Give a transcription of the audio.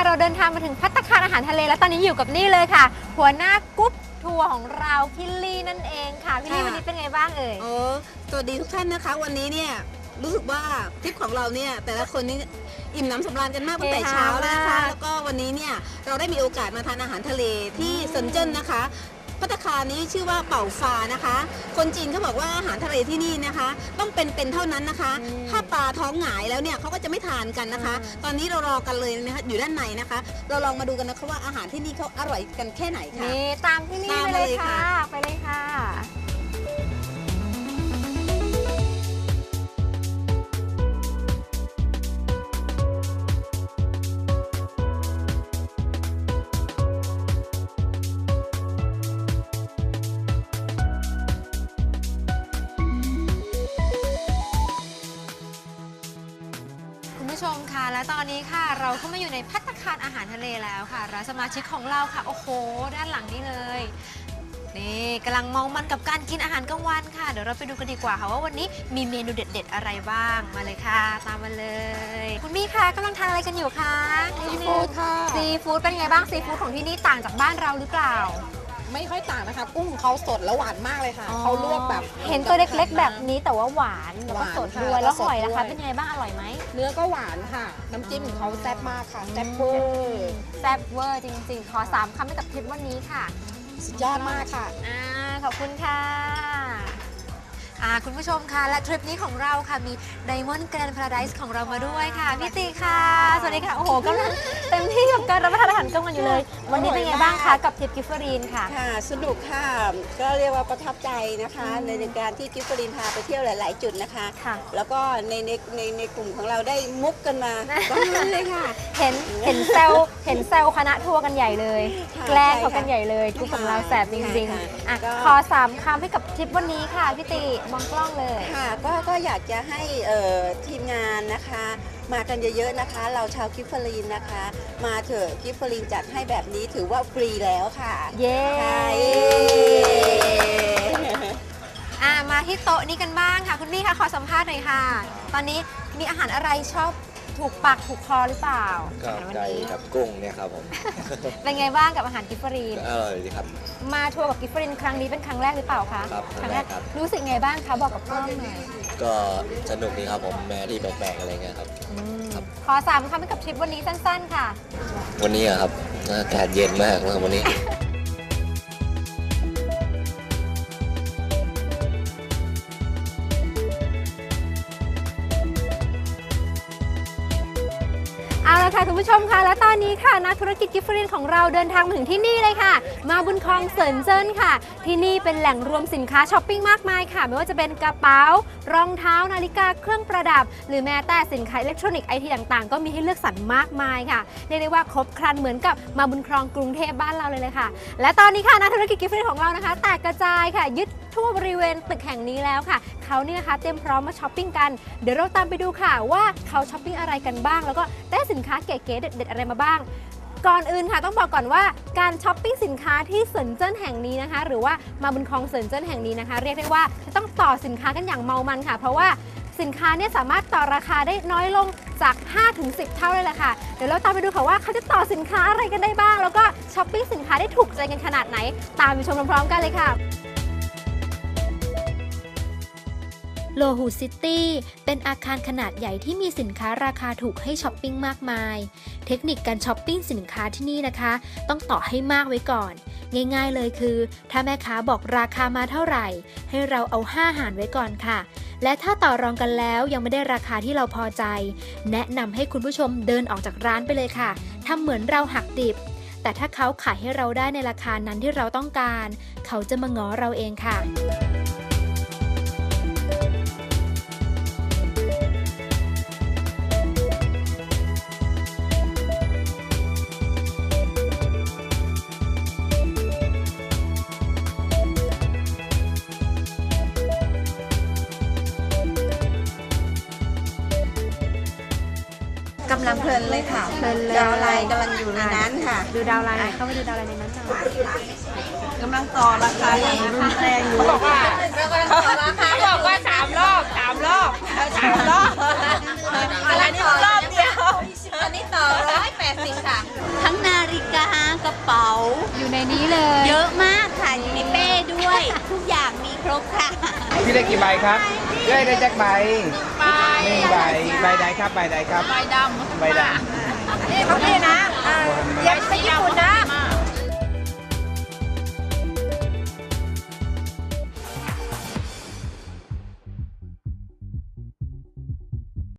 และตอนนี้ค่ะเราเดินทางมาถึงพัตตาคารอาหารทะเล และตอนนี้อยู่กับนี่เลยค่ะ หัวหน้ากุ๊ปทัวร์ของเราพี่ลี่นั่นเองค่ะพี่ลี่ค่ะ วันนี้เป็นไงบ้างเอ่ย โอ้สวัสดีทุกท่านนะคะ วันนี้เนี่ยรู้สึกว่าทริปของเราเนี่ยแต่ละคนนี่อิ่มน้ำสำราญกันมากตั้งแต่เช้าแล้วนะคะแล้วก็วันนี้เนี่ยเราได้มีโอกาสมาทานอาหารทะเลที่เซินเจิ้นนะคะ พัตตาคารนี้ชื่อว่าเป่าฟานะคะ คนจีนเขาบอกว่าอาหารทะเลที่นี่นะคะ ต้องเป็นเป็นเท่านั้นนะคะอืมถ้าปลาท้องหงายแล้วเนี่ยเขาก็จะไม่ทานกันนะคะอืมตอนนี้เรารอกันเลยนะคะอยู่ด้านในนะคะ เราลองมาดูกันนะคะว่าอาหารที่นี่เขาอร่อยกันแค่ไหนค่ะนี่ตามพี่ลี่ตามไปมาเลยเลยค่ะค่ะไปเลยค่ะ ผู้ชมค่ะ และตอนนี้ค่ะ เราเข้ามาอยู่ในพัตตาคารอาหารทะเลแล้วค่ะและสมาชิกของเราค่ะ โอ้โห ด้านหลังนี่เลย นี่กำลังมองมันกับการกินอาหารกลางวันค่ะ เดี๋ยวเราไปดูกันดีกว่าค่ะว่าวันนี้มีเมนูเด็ด ๆ อะไรบ้าง มาเลยค่ะ ตามมาเลย คุณมี่คะกำลังทานอะไรกันอยู่คะซีฟู้ดค่ะ ซีฟู้ดเป็นไงบ้าง ซีฟู้ดของที่นี่ต่างจากบ้านเราหรือเปล่า ไม่ค่อยต่างนะคะ กุ้งของเขาสดแล้วหวานมากเลยค่ะอ๋อเขาลวกแบบเห็นตัวเล็กๆ แบบนี้แต่ว่าหวานแล้วก็หวานสดค่ะด้วยแล้แล้ววหอยสดล่ะคะด้วยเป็นไงบ้างอร่อยไหมเนื้อก็หวานค่ะ น้ำจิ้มของเขาแซ่บมากค่ะแซ่บเวอร์แซ่บเวอร์จริง ๆ ขอสามคำให้กับทริปวันนี้ค่ะสุดยอดมากค่ะ อ่าขอบคุณค่ะ อ่าคุณผู้ชมค่ะ และทริปนี้ของเราค่ะ มี Diamond Grand Paradise ของเรามาด้วยค่ะ พี่ติค่ะ สวัสดีค่ะ โอ้โหกำลังเต็มที่กับการรับประทานอาหารกลางวันอยู่เลย วันนี้เป็นไงบ้างคะ กับทริปกิฟเฟอรีนค่ะ ค่ะสนุกค่ะ ก็เรียกว่าประทับใจนะคะ ในการที่กิฟฟรินพาไปเที่ยวหลาย ๆ จุดนะคะ ค่ะ แล้วก็ในในในในกลุ่มของเราได้มุกกันมาบ้างเลยค่ะ เห็นเห็นเซลเห็นเซลคณะทัวร์กันใหญ่เลย ค่ะแกล้งเขาใช่ค่ะกันใหญ่เลยกลุ่มของเราแสบจริงค่ะ ๆอะก็ขอสามคำให้กับทริปวันนี้ค่ะพี่ติมองกล้องเลย ค่ะก็ก็อยากจะให้เอ่อทีมงานนะคะ มากันเยอะๆนะคะ เราชาวกิฟฟรินนะคะ มาเถอะกิฟฟรินจัดให้แบบนี้ถือว่าฟรีแล้วค่ะเย้ค่ะเย้อะมาที่โต๊ะนี้กันบ้างค่ะ คุณพี่คะขอสัมภาษณ์หน่อยค่ะ ตอนนี้มีอาหารอะไรชอบ ถูกปากถูกคอหรือเปล่าก็อาหารวันไก่นี้กับกุ้งเนี่ยครับผมเป็นไงบ้างกับอาหารกิฟเฟอรีนก็อร่อยดีครับ มาทัวร์กับกิฟเฟอรีนครั้งนี้เป็นครั้งแรกหรือเปล่าคะครับครั้งแรกครับ รู้สึกไงบ้างคะบอกกับกล้องหน่อยก็สนุกดีครับผมแม้ที่แปลกๆอะไรเงี้ยครับ อืมครับขอสามคำให้กับทริปวันนี้สั้นๆค่ะ วันนี้อะครับอากาศเย็นมากนะครับวันนี้ ค่ะคุณผู้ชมค่ะและตอนนี้ค่ะนักธุรกิจกิฟเฟอรีนของเราเดินทางมาถึงที่นี่เลยค่ะ มาบุญคลองเซินเจิ้นค่ะ ที่นี่เป็นแหล่งรวมสินค้าช้อปปิ้งมากมายค่ะ ไม่ว่าจะเป็นกระเป๋า รองเท้านาฬิกาเครื่องประดับ หรือแม้แต่สินค้าอิเล็กทรอนิกส์ไอทีต่างๆ ก็มีให้เลือกสรรมากมายค่ะเรียกได้ว่าครบครันเหมือนกับมาบุญคลองกรุงเทพบ้านเราเลยเลยค่ะ และตอนนี้ค่ะนักธุรกิจกิฟต์ฟรีของเรานะคะ แตกกระจายค่ะ ยึดทั่วบริเวณตึกแห่งนี้แล้วค่ะ เขาเนี่ยนะคะเตรียมพร้อมมาช้อปปิ้งกัน เดี๋ยวเราตามไปดูค่ะว่าเขาช้อปปิ้งอะไรกันบ้าง แล้วก็ได้สินค้าเก๋ๆเด็ดๆอะไรมาบ้าง ก่อนอื่นค่ะต้องบอกก่อนว่าการช้อปปิ้งสินค้าที่เซินเจิ้นแห่งนี้นะคะ หรือว่ามาบุญคลองเซินเจิ้นแห่งนี้นะคะ เรียกได้ว่าจะต้องต่อสินค้ากันอย่างเมามันค่ะ เพราะว่าสินค้าเนี่ยสามารถต่อราคาได้น้อยลงจาก5-10 เท่าเลยแหละค่ะ เดี๋ยวเราตามไปดูค่ะว่าเขาจะต่อสินค้าอะไรกันได้บ้าง แล้วก็ช้อปปิ้งสินค้าได้ถูกใจกันขนาดไหน ตามไปชมพร้อมๆกันเลยค่ะ โลหูซิตี้เป็นอาคารขนาดใหญ่ที่มีสินค้าราคาถูกให้ช้อปปิ้งมากมาย เทคนิคการช้อปปิ้งสินค้าที่นี่นะคะ ต้องต่อให้มากไว้ก่อน ง่ายๆเลยคือ ถ้าแม่ค้าบอกราคามาเท่าไหร่ ให้เราเอา 5 หารไว้ก่อนค่ะ และถ้าต่อรองกันแล้วยังไม่ได้ราคาที่เราพอใจ แนะนำให้คุณผู้ชมเดินออกจากร้านไปเลยค่ะทำเหมือนเราหักดิบ แต่ถ้าเขาขายให้เราได้ในราคานั้นที่เราต้องการ เขาจะมาง้อเราเองค่ะ กำลังเพลินเลยค่ะเพลินเลย ดาวไลน์กำลังอยู่ในนั้นค่ะ ดูดาวไลน์เข้าไปดูดาวไลน์ในนั้นหน่อยกำลังต่อราคาอย่างรุนแรงอยู่เขาบอกว่าเขาบอกว่าสามรอบสามรอบสามรอบอะไรนี่รอบเดียวตอนนี้ต่อร้อยแปดสิบค่ะทั้งนาฬิกากระเป๋า อยู่ในนี้เลย เยอะมากค่ะอยู่ในเป้ด้วย ทุกอย่างมีครบค่ะพี่ได้กี่ใบครับได้ได้แจ็คใบ ใบใบใดครับใบใดครับ ใบดำใบดนี่าพี่นะเย็บไปญี่ปุ่นนะ